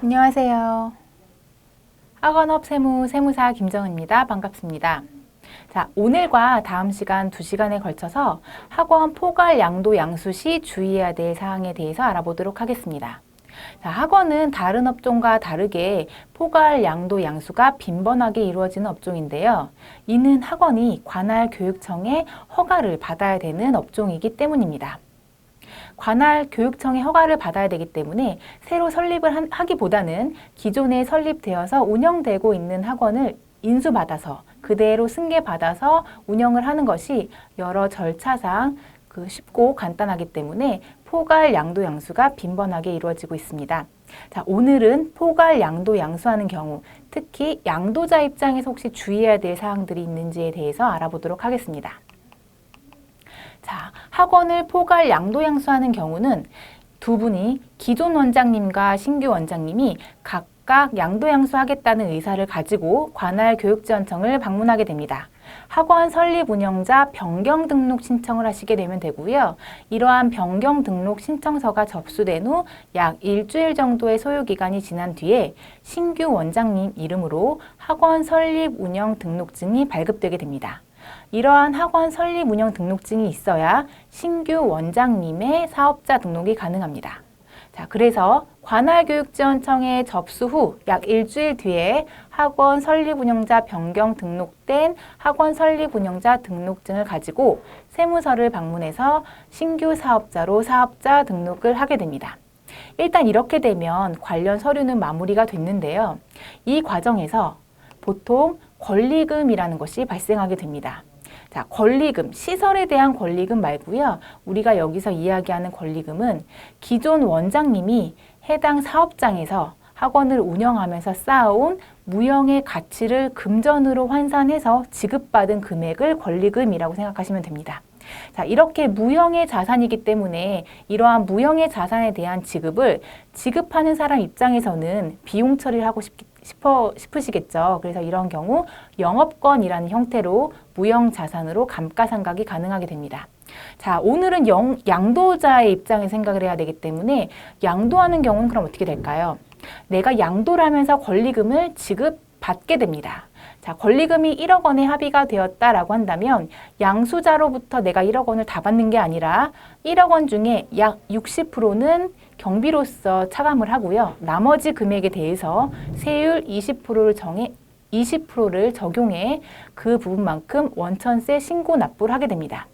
안녕하세요. 학원업 세무 세무사 김정은입니다. 반갑습니다. 자, 오늘과 다음 시간 두시간에 걸쳐서 학원 포괄 양도 양수 시 주의해야 될 사항에 대해서 알아보도록 하겠습니다. 자, 학원은 다른 업종과 다르게 포괄 양도 양수가 빈번하게 이루어지는 업종인데요. 이는 학원이 관할 교육청의 허가를 받아야 되는 업종이기 때문입니다. 관할 교육청의 허가를 받아야 되기 때문에 새로 설립을 하기보다는 기존에 설립되어서 운영되고 있는 학원을 인수받아서 그대로 승계받아서 운영을 하는 것이 여러 절차상 그 쉽고 간단하기 때문에 포괄 양도 양수가 빈번하게 이루어지고 있습니다. 자, 오늘은 포괄 양도 양수하는 경우, 특히 양도자 입장에서 혹시 주의해야 될 사항들이 있는지에 대해서 알아보도록 하겠습니다. 자, 학원을 포괄 양도 양수하는 경우는 두 분이 기존 원장님과 신규 원장님이 각각 양도 양수하겠다는 의사를 가지고 관할 교육지원청을 방문하게 됩니다. 학원 설립 운영자 변경 등록 신청을 하시게 되면 되고요. 이러한 변경 등록 신청서가 접수된 후 약 일주일 정도의 소요 기간이 지난 뒤에 신규 원장님 이름으로 학원 설립 운영 등록증이 발급되게 됩니다. 이러한 학원 설립 운영 등록증이 있어야 신규 원장님의 사업자 등록이 가능합니다. 자, 그래서 관할교육지원청에 접수 후 약 일주일 뒤에 학원 설립 운영자 변경 등록된 학원 설립 운영자 등록증을 가지고 세무서를 방문해서 신규 사업자로 사업자 등록을 하게 됩니다. 일단 이렇게 되면 관련 서류는 마무리가 됐는데요. 이 과정에서 보통 권리금이라는 것이 발생하게 됩니다. 자, 권리금, 시설에 대한 권리금 말고요. 우리가 여기서 이야기하는 권리금은 기존 원장님이 해당 사업장에서 학원을 운영하면서 쌓아온 무형의 가치를 금전으로 환산해서 지급받은 금액을 권리금이라고 생각하시면 됩니다. 자, 이렇게 무형의 자산이기 때문에 이러한 무형의 자산에 대한 지급을 지급하는 사람 입장에서는 비용 처리를 하고 싶기 싶어, 싶으시겠죠. 그래서 이런 경우 영업권이라는 형태로 무형 자산으로 감가상각이 가능하게 됩니다. 자, 오늘은 영, 양도자의 입장에 생각을 해야 되기 때문에 양도하는 경우는 그럼 어떻게 될까요? 내가 양도를 하면서 권리금을 지급받게 됩니다. 자, 권리금이 1억 원의 합의가 되었다라고 한다면 양수자로부터 내가 1억 원을 다 받는 게 아니라 1억 원 중에 약 60%는 경비로서 차감을 하고요. 나머지 금액에 대해서 세율 20%를 정해 20%를 적용해 그 부분만큼 원천세 신고 납부를 하게 됩니다.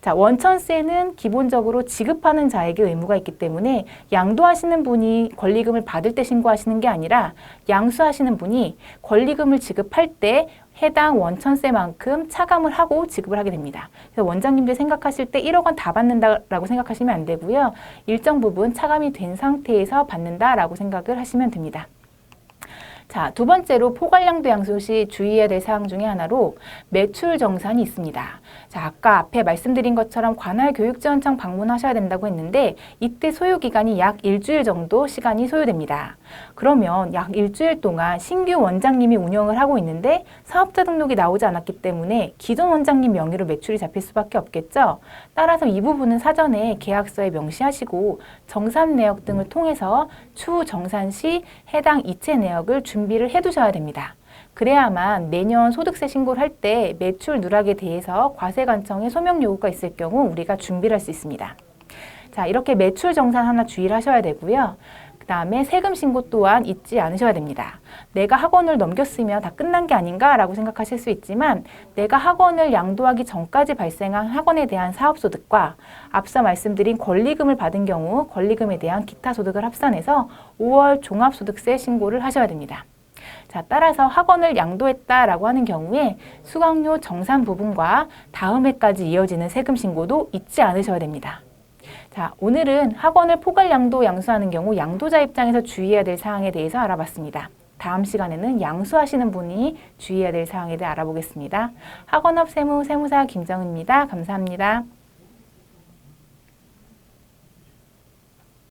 자, 원천세는 기본적으로 지급하는 자에게 의무가 있기 때문에 양도하시는 분이 권리금을 받을 때 신고하시는 게 아니라 양수하시는 분이 권리금을 지급할 때 해당 원천세만큼 차감을 하고 지급을 하게 됩니다. 그래서 원장님들 생각하실 때 1억 원 다 받는다라고 생각하시면 안 되고요. 일정 부분 차감이 된 상태에서 받는다라고 생각을 하시면 됩니다. 자, 두 번째로 포괄량도 양수 시 주의해야 될 사항 중에 하나로 매출 정산이 있습니다. 자, 아까 앞에 말씀드린 것처럼 관할 교육 지원청 방문하셔야 된다고 했는데 이때 소요 기간이 약 일주일 정도 시간이 소요됩니다. 그러면 약 일주일 동안 신규 원장님이 운영을 하고 있는데 사업자 등록이 나오지 않았기 때문에 기존 원장님 명의로 매출이 잡힐 수밖에 없겠죠. 따라서 이 부분은 사전에 계약서에 명시하시고 정산 내역 등을 통해서 추후 정산 시 해당 이체 내역을 준비를 해 두셔야 됩니다. 그래야만 내년 소득세 신고를 할 때 매출 누락에 대해서 과세관청에 소명 요구가 있을 경우 우리가 준비를 할 수 있습니다. 자, 이렇게 매출 정산 하나 주의를 하셔야 되고요. 그 다음에 세금 신고 또한 잊지 않으셔야 됩니다. 내가 학원을 넘겼으면 다 끝난 게 아닌가라고 생각하실 수 있지만 내가 학원을 양도하기 전까지 발생한 학원에 대한 사업소득과 앞서 말씀드린 권리금을 받은 경우 권리금에 대한 기타 소득을 합산해서 5월 종합소득세 신고를 하셔야 됩니다. 자, 따라서 학원을 양도했다라고 하는 경우에 수강료 정산 부분과 다음 해까지 이어지는 세금 신고도 잊지 않으셔야 됩니다. 자, 오늘은 학원을 포괄 양도 양수하는 경우 양도자 입장에서 주의해야 될 사항에 대해서 알아봤습니다. 다음 시간에는 양수하시는 분이 주의해야 될 사항에 대해 알아보겠습니다. 학원업 세무 세무사 김정은입니다. 감사합니다.